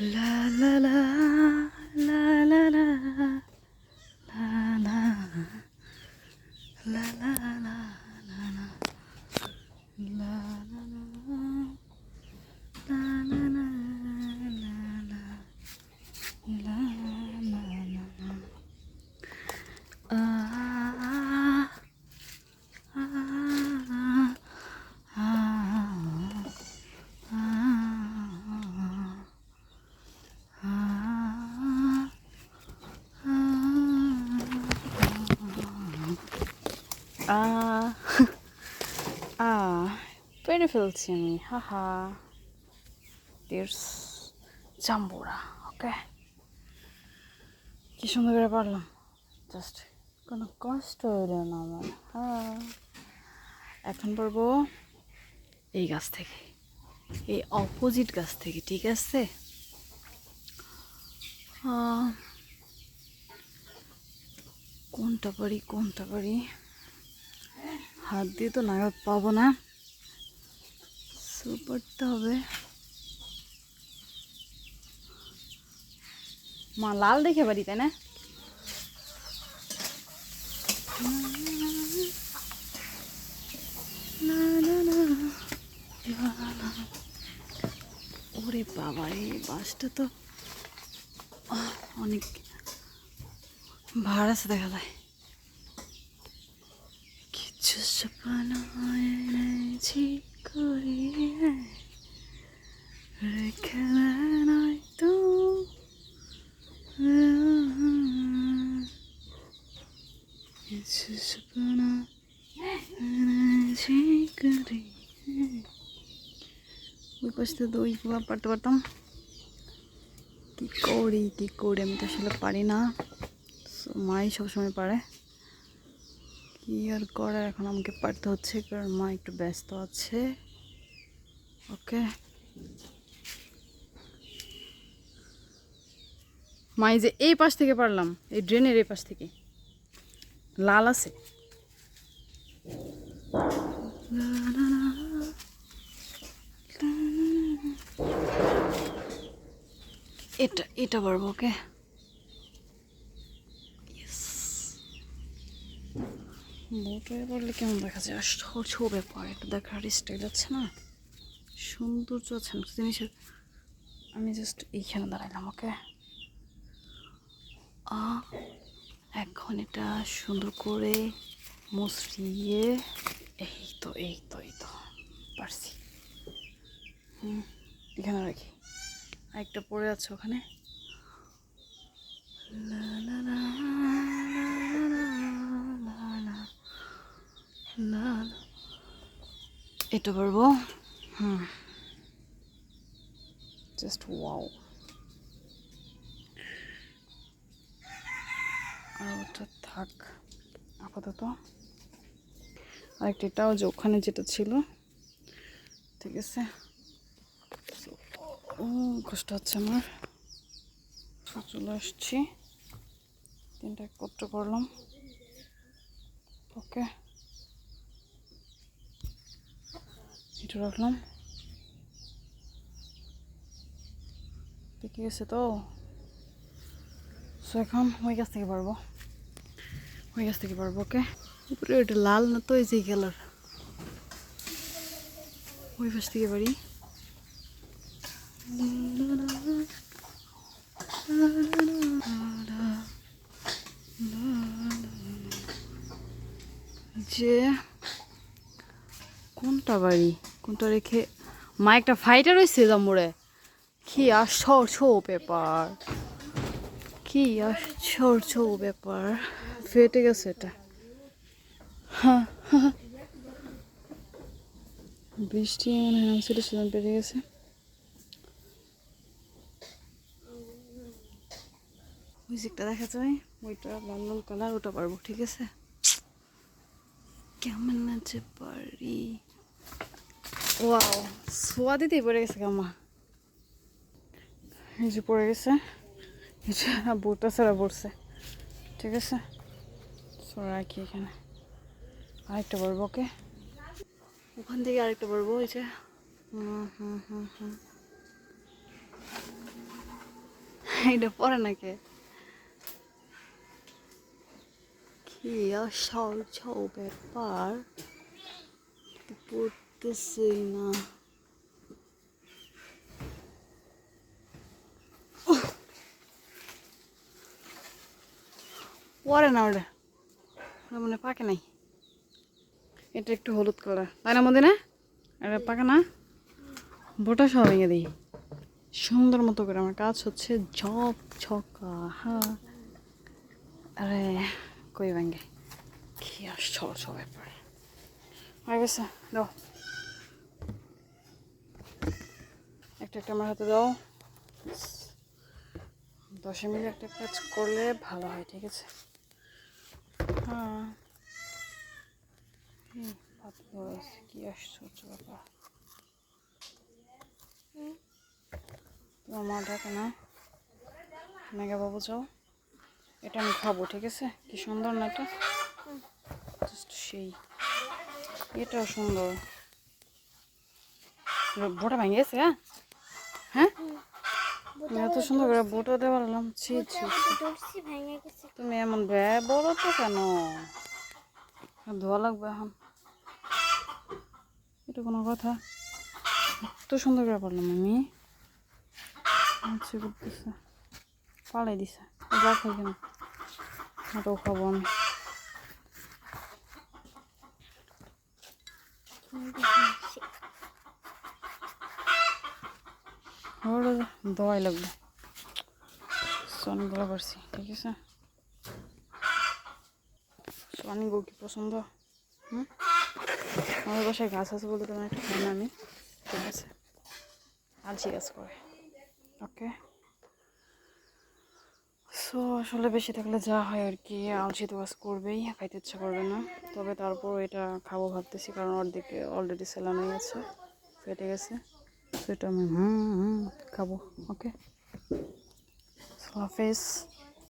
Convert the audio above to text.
La la la পেরে ফেলছি আমি হা হা টিয়ার্স জাম্বুরা ওকে কী সুন্দর করে পারলাম। জাস্ট কোনো কষ্ট হইল না আমার হ্যাঁ এখন পারব এই গাছ থেকে, এই অপোজিট গাছ থেকে, ঠিক আছে? কোনটা পারি কোনটা পারি? হাত দিয়ে তো নাগাদ পাবো না। গোসল করতে হবে। মা, লাল দেখে বাড়ি, তাই না? ওরে বাবা রে বাসটা তো অনেক ভাড়া দেখা যায়। কিছু সপনা এনেছি করিয়ে রেখে নাই তো? সপনা ওই পাশ তো ওই পুরো পারতে পারতাম। কী করি কী করি আমি তো আসলে পারি না। মাই সবসময় পারে। কি আর করার? এখন আমাকে পারতে হচ্ছে, কারণ মা একটু ব্যস্ত আছে। ওকে মা, এই যে এই পাশ থেকে পারলাম, এই ড্রেনের এই পাশ থেকে। লাল আছে। এটা এটা পারব, ওকে? মোটরে পড়লে কেমন দেখা যায়? ছো ব্যাপার এটা দেখার স্টাইল আছে না? সৌন্দর্য আছে জিনিসের আমি জাস্ট এইখানে দাঁড়াইলাম ওকে এখন এটা সুন্দর করে মুসরিয়ে এই তো এই তো এই তো পারছি হুম এখানে রাখি আরেকটা পড়ে আছে ওখানে এটা পারব হুম জাস্ট ওয়াও আর ওটা থাক। আপাতত। আরেকটা এটাও যে ওখানে যেটা ছিল। ঠিক আছে। কষ্ট হচ্ছে আমার। চলে আসছি। তিনটা একত্র করলাম। ওকে। এটা রাখলাম ঠিক আছে তো সো এখন ওই গাছ থেকে পারব ওই গাছ থেকে পারব ওকে উপরে ওটা লাল না তো এই যে কালার ওই পাশ থেকে পারি যে কোনটা বাড়ি কোনটা রেখে মা একটা ফাইটার হয়েছে জামুড়ে কি আর আশ্চর্য ব্যাপার কি আর আশ্চর্য ব্যাপার ফেটে গেছে এটা। বৃষ্টি মনে হয় নামছিল সেদিন পেরে গেছে। মিউজিকটা দেখা যায়। ওইটা লাল লাল কালার ওটা পারব ঠিক আছে? কেমন আছে পারি ওয়াও সোয়া দিতেই পড়ে গেছে কামা এই যে পড়ে গেছে। এই যে বোটটা ছাড়া পড়ছে ঠিক আছে? রাখি এখানে। আরেকটা পারব ওকে? ওখান থেকে আরেকটা পারব এই যে। হুম হুম হুম হুম। এটা পরে নাকি? কি অসহ্য ব্যাপার পড়তেছি না পরে না ওটা ওটা মনে পাকে নাই। এটা একটু হলুদ কালার তাই না মধ্যে না? এটা পাকে না? বোটা সব ভেঙে দিই। সুন্দর মতো করে আমার কাজ হচ্ছে। ঝক, ঝকা হ্যাঁ আরে, কই ভাঙ্গে? কি আসছল সব ব্যাপার। হয়ে গেছে দাও। একটা একটা আমার হাতে দাও। দশে মিনিট একটা কাজ করলে ভালো হয়, ঠিক আছে? হ্যাঁ। কি আশ্চর্য ব্যাপার। তোমার মা ডাকে না? মেঘা বাবু যাও। এটা আমি খাব, ঠিক আছে? কি সুন্দর না এটা? সেই। এটাও সুন্দর। বোটা ভেঙে গেছে হ্যাঁ? হ্যাঁ? এত সুন্দর করে বোটা দেওয়া পারলাম ছি তুমি এমন ব্যা বলো তো কেন? ধোয়া লাগবে এখন। এটা কোনো কথা? এত সুন্দর করে পারলাম আমি আচ্ছা করতেছে। পালাই দিছে। যা খাই কেন ওটাও খাব আমি। ওটা দোয়াই লাগবে। সোয়ানিগুলো করছি ঠিক আছে? সোয়ানিগুলো কি পছন্দ? হুম? আমাদের বাসায় গাছ আছে বলে তোমার একটা খাই আমি ঠিক আছে? আলসি গাছ করে, ওকে? সো আসলে বেশি থাকলে যা হয় আর কি, আলসি তো কাজ করবেই, খাইতে ইচ্ছা করবে না। তবে তারপর এটা খাব ভাবতেছি, কারণ অর্ধেকে অলরেডি সেলান হয়ে গেছে, ফেটে গেছে। এটা আমি হুম হুম খাব ওকে হাফেজ